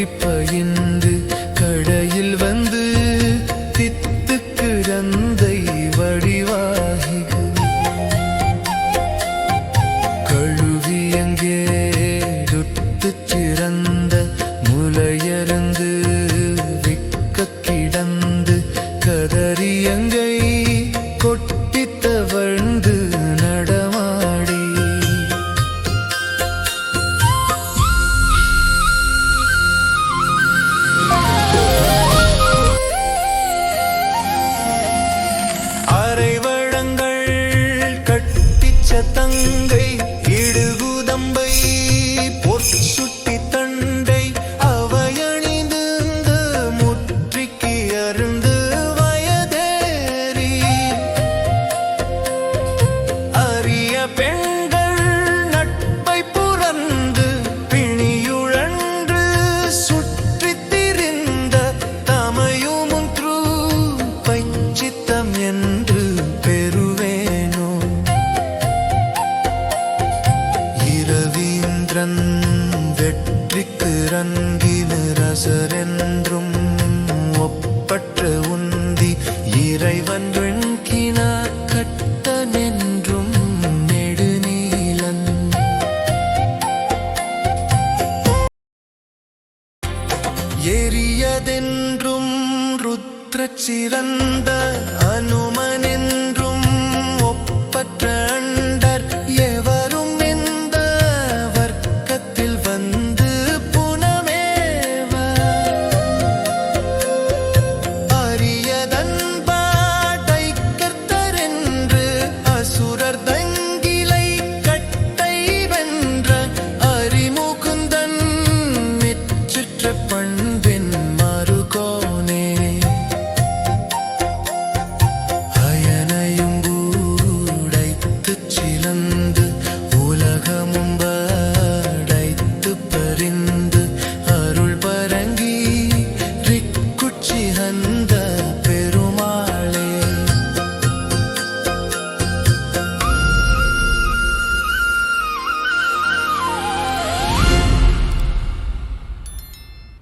deeper தங்கை இடுகுதம்பை செந்திலரசரென்றும் ஒப்பற்ற உந்தி இறைவன் கிணா கட்டமென்றும் நெடுநீலன். எரியதென்றும் ருத்ர சிறந்த அனுமனென்றும் ஒப்பற்ற number